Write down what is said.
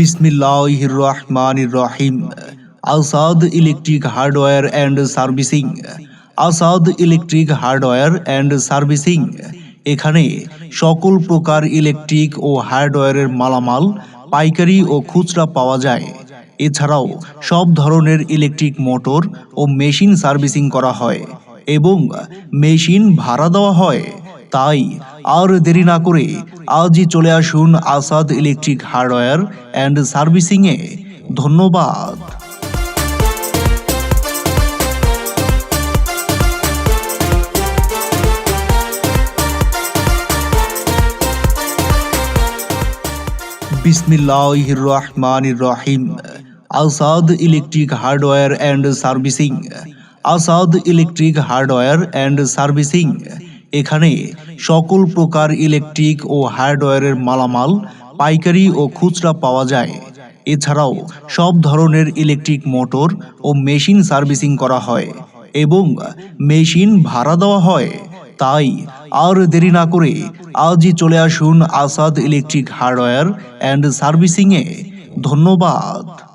বিসমিল্লাহির রহমানির রহিম Asad electric hardware and servicing. Asad electric hardware and servicing. এখানে সকল প্রকার ইলেকট্রিক ও হার্ডওয়্যারের মালামাল, পাইকারি ও খুচরা পাওয়া যায়। এছাড়াও সব ধরনের ইলেকট্রিক মোটর ও মেশিন সার্ভিসিং করা হয় এবং মেশিন ভাড়া দেওয়া হয়। তাই আর দেরি না করে আজই চলে আসুন আসাদ ইলেকট্রিক হার্ডওয়্যার অ্যান্ড সার্ভিসিংয়ে। ধন্যবাদ। বিসমিল্লাহির রহমানির রহিম Asad electric hardware and servicing. Asad electric hardware and servicing. এখানে সকল প্রকার ইলেকট্রিক ও হার্ডওয়্যারের মালামাল, পাইকারি ও খুচরা পাওয়া যায়। এছাড়াও সব ধরনের ইলেকট্রিক মোটর ও মেশিন সার্ভিসিং করা হয় এবং মেশিন ভাড়া দেওয়া হয়। তাই আর দেরি না করে আজই চলে আসুন আসাদ ইলেকট্রিক হার্ডওয়্যার অ্যান্ড সার্ভিসিংয়ে। ধন্যবাদ।